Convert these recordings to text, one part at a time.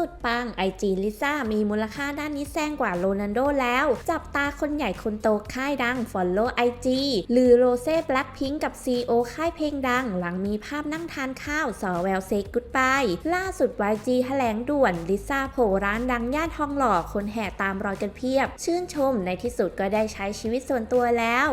สุดปังไอจีลิซ่ามีมูลค่าด้านนี้แซงกว่าโรนัลโดแล้ว จับตาคนใหญ่คนโตค่ายดัง Follow IG หรือโรเซ่แบล็คพิงกับ CEO ค่ายเพลงดัง หลังมีภาพนั่งทานข้าวสอแววเซกุดบายล่าสุด YG แถลงด่วนลิซ่าโผล่ร้านดังย่านทองหล่อคนแห่ตามรอยกันเพียบ ชื่นชมในที่สุดก็ได้ใช้ชีวิตส่วนตัวแล้ว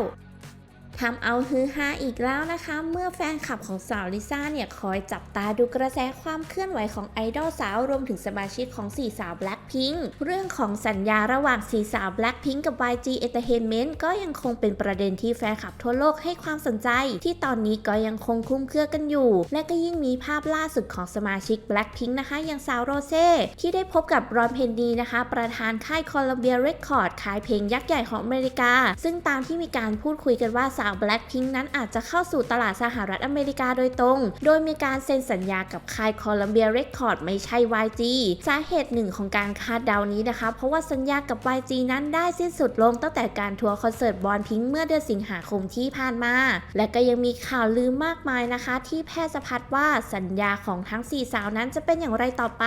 ทำเอาฮือฮาอีกแล้วนะคะ เมื่อแฟนคลับของสาวลิซ่าเนี่ยคอยจับตาดูกระแสความเคลื่อนไหวของไอดอลสาวรวมถึงสมาชิกของ4สาว Blackpink เรื่องของสัญญาระหว่าง4สาว Blackpink กับ YG Entertainment ก็ยังคงเป็นประเด็นที่แฟนคลับทั่วโลกให้ความสนใจ ที่ตอนนี้ก็ยังคงคุ้มเครือกันอยู่ และก็ยิ่งมีภาพล่าสุดของสมาชิก Blackpink นะคะอย่างสาวโรเซ่ที่ได้พบกับรอนเพนดีนะคะ ประธานค่าย Columbia Record ค่ายเพลงยักษ์ใหญ่ของอเมริกา ซึ่งตามที่มีการพูดคุยกันว่าสาว Blackpink นั้นอาจจะเข้าสู่ตลาดสหรัฐอเมริกาโดยตรง โดยมีการเซ็นสัญญากับค่าย Columbia Record ไม่ใช่ YG สาเหตุหนึ่งของการคาดเดานี้นะคะ เพราะว่าสัญญากับ YG นั้นได้สิ้นสุดลงตั้งแต่การทัวร์คอนเสิร์ตบอลพิงค์เมื่อเดือนสิงหาคมที่ผ่านมา และก็ยังมีข่าวลือมากมายนะคะ ที่แพร่สะพัดว่าสัญญาของทั้ง 4 สาวนั้นจะเป็นอย่างไรต่อไป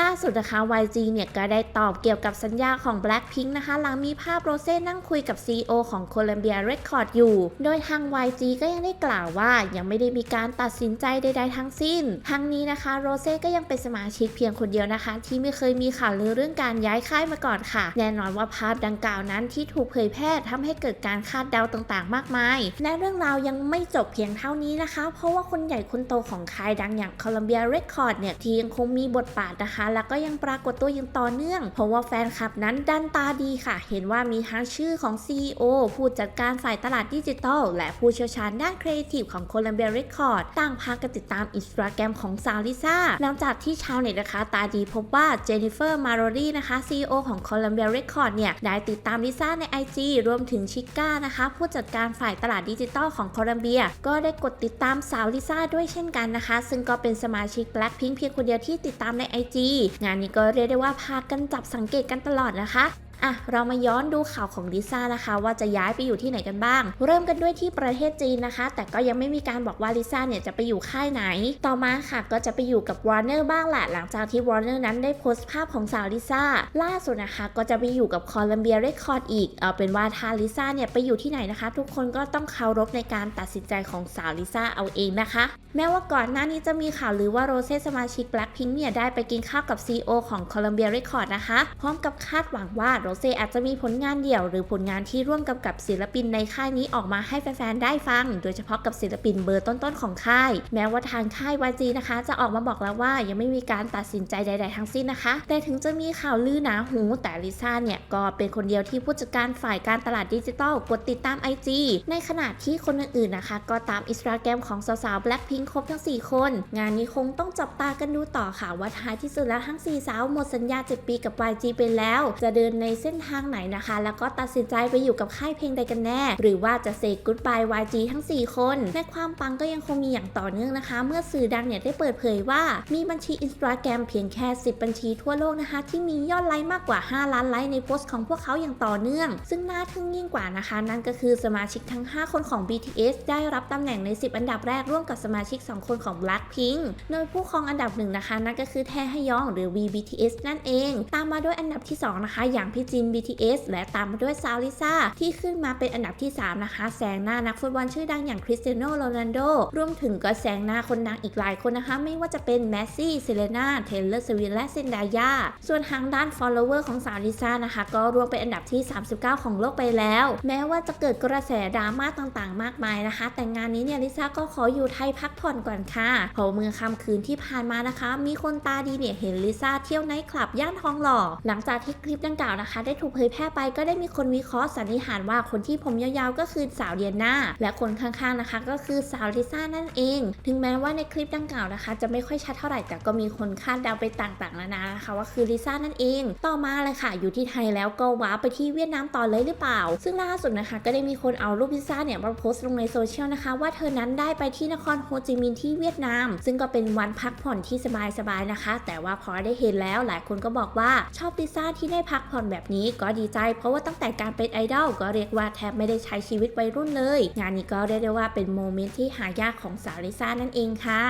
ล่าสุดนะคะ YG เนี่ยก็ได้ตอบเกี่ยวกับสัญญาของ Blackpink นะคะ หลังมีภาพโรเซ่นั่งคุยกับ CEO ของ Columbia Record อยู่โดยทาง YG ก็ยังได้กล่าวว่ายังไม่ได้มีการตัดสินใจใดๆทั้งสิ้น ทั้งนี้นะคะโรเซ่ก็ยังเป็นสมาชิกเพียงคนเดียวนะคะ ที่ไม่เคยมีข่าวลือเรื่องการย้ายค่ายมาก่อนค่ะ แน่นอนว่าภาพดังกล่าวนั้นที่ถูกเผยแพร่ทำให้เกิดการคาดเดาต่างๆ มากมาย และเรื่องราวยังไม่จบเพียงเท่านี้นะคะ เพราะว่าคนใหญ่คนโตของค่ายดังอย่างค Columbia Record เนี่ยที่ยังคงมีบทบาทนะคะ แล้วก็ยังปรากฏตัวอย่างต่อเนื่อง เพราะว่าแฟนคลับนั้นดันตาดีค่ะ เห็นว่ามีทั้งชื่อของ CEO ผู้จัดการฝ่ายตลาดดิจิทัลและผู้เชี่ยวชาญด้านครีเอทีฟของ Columbia Record ต่างพากันติดตามอินสตาแกรมของสาวลิซ่าหลังจากที่ชาวเน็ตนะคะ ตาดีพบว่าเจนนิเฟอร์มาโรรีนะคะ CEO ของ Columbia Record เนี่ย ได้ติดตามลิซ่าใน IG รวมถึงชิก้านะคะ ผู้จัดการฝ่ายตลาดดิจิทัลของ Columbia ก็ได้กดติดตามสาวลิซ่าด้วยเช่นกันนะคะ ซึ่งก็เป็นสมาชิก Blackpink เพียงคนเดียวที่ติดตามใน IG งานนี้ก็เรียกได้ว่าพากันจับสังเกตกันตลอดนะคะ อะเรามาย้อนดูข่าวของลิซ่านะคะ ว่าจะย้ายไปอยู่ที่ไหนกันบ้าง เริ่มกันด้วยที่ประเทศจีนนะคะ แต่ก็ยังไม่มีการบอกว่าลิซ่าเนี่ยจะไปอยู่ค่ายไหน ต่อมาค่ะก็จะไปอยู่กับวอร์เนอร์บ้างแหละหลังจากที่วอร์เนอร์นั้นได้โพสต์ภาพของสาวลิซ่าล่าสุดนะคะ ก็จะไปอยู่กับคอลัมเบียเรคคอร์ดอีกเอาเป็นว่าถ้าลิซ่าเนี่ยไปอยู่ที่ไหนนะคะ ทุกคนก็ต้องเคารพในการตัดสินใจของสาวลิซ่าเอาเองนะคะ แม้ว่าก่อนหน้านี้จะมีข่าวลือว่าโรเซ่สมาชิก Blackpink เนี่ยได้ไปกินข้าวกับ CEO ของ Columbia Record นะคะพร้อมกับคาดหวังว่าโรเซอาจจะมีผลงานเดี่ยว หรือผลงานที่ร่วมกับกับศิลปินในค่ายนี้ออกมาให้แฟนๆ ได้ฟัง โดยเฉพาะกับศิลปินเบอร์ต้นๆ ของค่าย แม้ว่าทางค่าย YG นะคะ จะออกมาบอกแล้วว่ายังไม่มีการตัดสินใจใด ๆ ทั้งสิ้นนะคะ แต่ถึงจะมีข่าวลือหนาหู แต่ลิซ่าเนี่ย ก็เป็นคนเดียวที่ผู้จัดการฝ่ายการตลาดดิจิทัลกดติดตาม IG ในขณะที่คนอื่นๆ นะคะ ก็ตามอินสตาแกรมของสาวๆ Blackpink ครบทั้ง 4 คน งานนี้คงต้องจับตากันดูต่อค่ะว่าท้ายที่สุดแล้วทั้ง 4 สาวหมดสัญญา 7 ปีกับ YG ไปแล้ว จะเดินในเส้นทางไหนนะคะ แล้วก็ตัดสินใจไปอยู่กับค่ายเพลงใดกันแน่ หรือว่าจะเซก g ุ o บาย YG ทั้ง 4 คนและความปังก็ยังคงมีอย่างต่อเนื่องนะคะ เมื่อสื่อดังเนี่ยได้เปิดเผยว่ามีบัญชีอินสตาแกรมเพียงแค่ 10 บัญชีทั่วโลกนะคะ ที่มียอดไลค์มากกว่า 5 ล้านไลค์ในโพสต์ของพวกเขาอย่างต่อเนื่อง ซึ่งน่าทึ่งยิ่งกว่านะคะ นั่นก็คือสมาชิกทั้ง 5 คนของ BTS ได้รับตำแหน่งใน 10 อันดับแรกร่วมกับสมาชิก 2 คนของ Blackpink โดยผู้ครองอันดับหนึ่งนะคะนั่นก็คือแทฮยองหรือ VBTS นั่นเอง ตามมาด้วยอันดับที่ 2 นะคะ อย่างพี่จิน BTS และตามมาด้วยซาวลิซ่าที่ขึ้นมาเป็นอันดับที่ 3 นะคะ แซงหน้านักฟุตบอลชื่อดังอย่างคริสเตียโนโรนัลโดรวมถึงก็แซงหน้าคนดังอีกหลายคนนะคะ ไม่ว่าจะเป็นแมสซี่ เซเลนาเทเลอร์สวินและเซนดายาส่วนทางด้าน follower ของสาวลิซ่านะคะ ก็รวมเป็นอันดับที่ 39 ของโลกไปแล้ว แม้ว่าจะเกิดกระแสดราม่าต่างๆ มากมายนะคะ แต่งานนี้เนี่ยลิซ่าก็ขออยู่ไทยพักผ่อนก่อนค่ะเพราะเมื่อค่ำคืนที่ผ่านมานะคะ มีคนตาดีเนี่ยเห็นลิซ่าเที่ยวไนท์คลับย่านทองหล่อ หลังจากที่คลิปดังกล่าวนะคะได้ถูกเผยแพร่ไปก็ได้มีคนวิเคราะห์สันนิษฐานว่าคนที่ผมยาวๆ ก็คือสาวเดียนาและคนข้างๆนะคะ ก็คือสาวลิซ่านั่นเอง ถึงแม้ว่าในคลิปดังกล่าวนะคะ จะไม่ค่อยชัดเท่าไหร่แต่ก็มีคนคาดเดาไปต่างๆนานานะคะว่าคือลิซ่านั่นเอง ต่อมาเลยค่ะ อยู่ที่ไทยแล้วก็ว้าไปที่เวียดนามต่อเลยหรือเปล่า ซึ่งล่าสุดนะคะ ก็ได้มีคนเอารูปลิซ่าเนี่ยมาโพสต์ลงในโซเชียลนะคะ ว่าเธอนั้นได้ไปที่นครโฮจิมินห์ที่เวียดนาม ซึ่งก็เป็นวันพักผ่อนที่สบายๆนะคะ แต่ว่าพอได้เห็นแล้วหลายคนก็บอกว่าชอบลิซ่าที่ได้พักผ่อนแบบนี้ก็ดีใจ เพราะว่าตั้งแต่การเป็นไอดอลก็เรียกว่าแทบไม่ได้ใช้ชีวิตวัยรุ่นเลย งานนี้ก็เรียกได้ว่าเป็นโมเมนต์ที่หายากของสาวลิซ่านั่นเองค่ะ